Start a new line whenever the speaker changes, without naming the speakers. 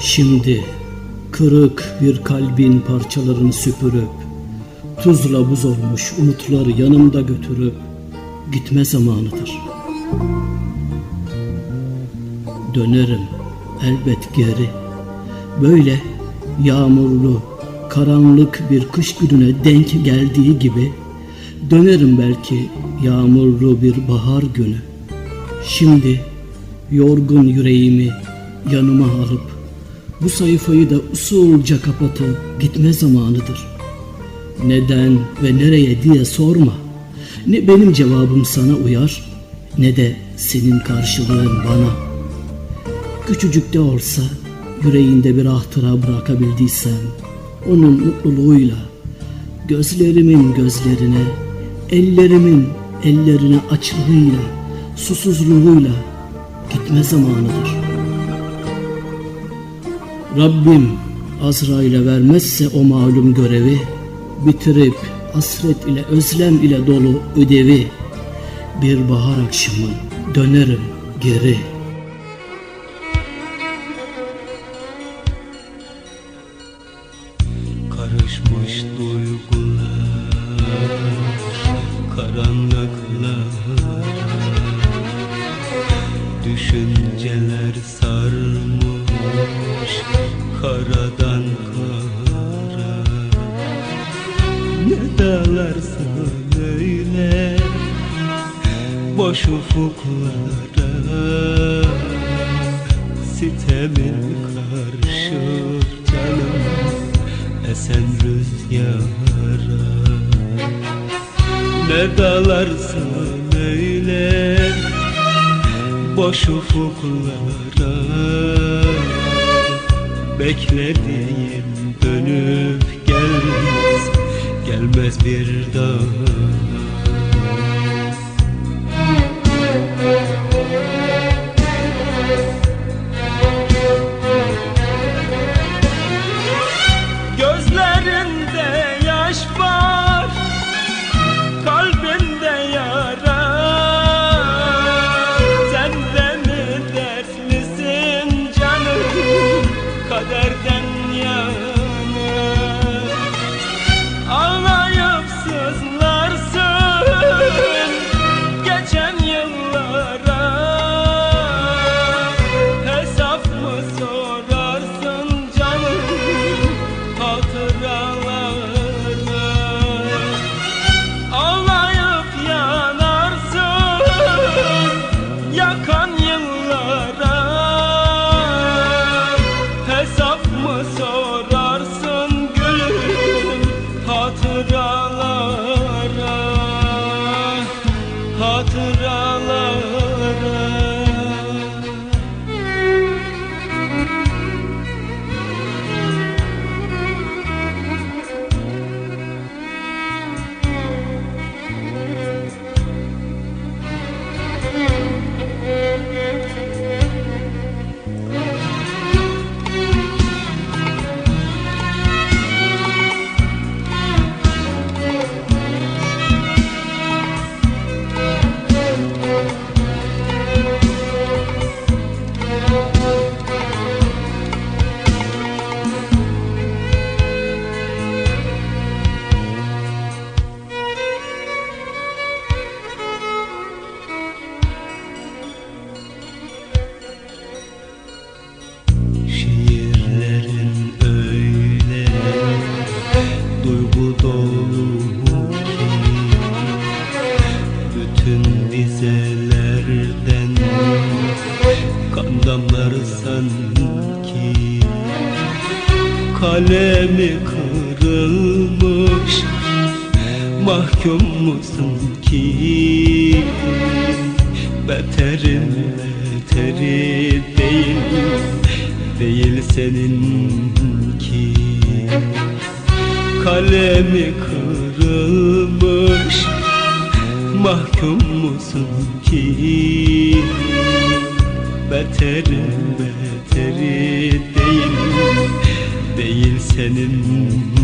Şimdi kırık bir kalbin parçalarını süpürüp Tuzla buz olmuş umutları yanımda götürüp Gitme zamanıdır. Dönerim elbet geri. Böyle yağmurlu, karanlık bir kış gününe denk geldiği gibi Dönerim belki yağmurlu bir bahar günü. Şimdi yorgun yüreğimi yanıma alıp bu sayfayı da usulca kapatıp gitme zamanıdır. Neden ve nereye diye sorma. Ne benim cevabım sana uyar ne de senin karşılığın bana. Küçücük de olsa yüreğinde bir ahtıra bırakabildiysem onun mutluluğuyla gözlerimin gözlerine, ellerimin ellerine açlığıyla, susuzluğuyla gitme zamanıdır. Rabbim Azrail'e vermezse o malum görevi bitirip hasret ile özlem ile dolu ödevi bir bahar akşamı dönerim geri.
Karışmış duygular Karanlıklar Düşünceler sarmış Karadan kara. Ne dalarsın öyle Boş ufuklara? Sitemin karşı canım esen rüzgara. Ne dalarsın öyle boş ufuklara Beklediğim dönüp gelmez, gelmez bir daha hatıra dizelerden kan damlar sanki. Kalemi kırılmış mahkum musun ki? Beterin beteri değil değil seninki Kalemi kırılmış mahkum musun ki? Beterin beteri değil değil seninki